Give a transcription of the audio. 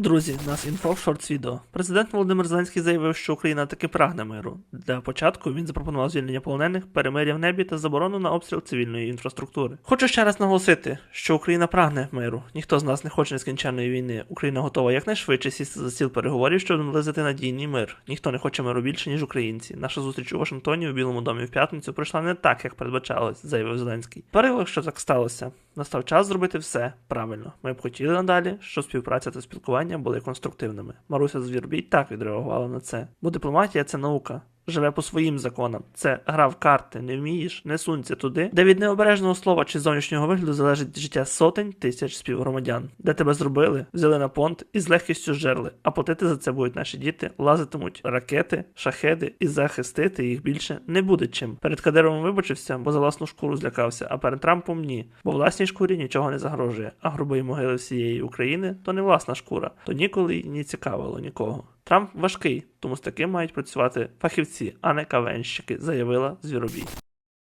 Друзі, нас інфо в шортс відео. Президент Володимир Зеленський заявив, що Україна таки прагне миру. Для початку він запропонував звільнення полонених, перемир'я в небі та заборону на обстріл цивільної інфраструктури. Хочу ще раз наголосити, що Україна прагне миру. Ніхто з нас не хоче нескінченної війни. Україна готова якнайшвидше сісти за стіл переговорів, щоб наблизити надійний мир. Ніхто не хоче миру більше, ніж українці. Наша зустріч у Вашингтоні у Білому домі в п'ятницю пройшла не так, як передбачалось, заявив Зеленський. Переливок, що так сталося. Настав час зробити все правильно. Ми б хотіли надалі, щоб співпраця та спілкування були конструктивними. Маруся Звірбій так відреагувала на це. Бо дипломатія це наука. Живе по своїм законам. Це гра в карти. Не вмієш, не сунься туди, де від необережного слова чи зовнішнього вигляду залежить життя сотень тисяч співгромадян, де тебе зробили, взяли на понт і з легкістю жерли. А платити за це будуть наші діти, лазитимуть ракети, шахеди, і захистити їх більше не буде чим. Перед Кадировим вибачився, бо за власну шкуру злякався, а перед Трампом ні. Бо власній шкурі нічого не загрожує. А грубої могили всієї України то не власна шкура, то ніколи й не цікавило нікого. Трамп важкий, тому з таким мають працювати фахівці, а не кавенщики, заявила Звіробій.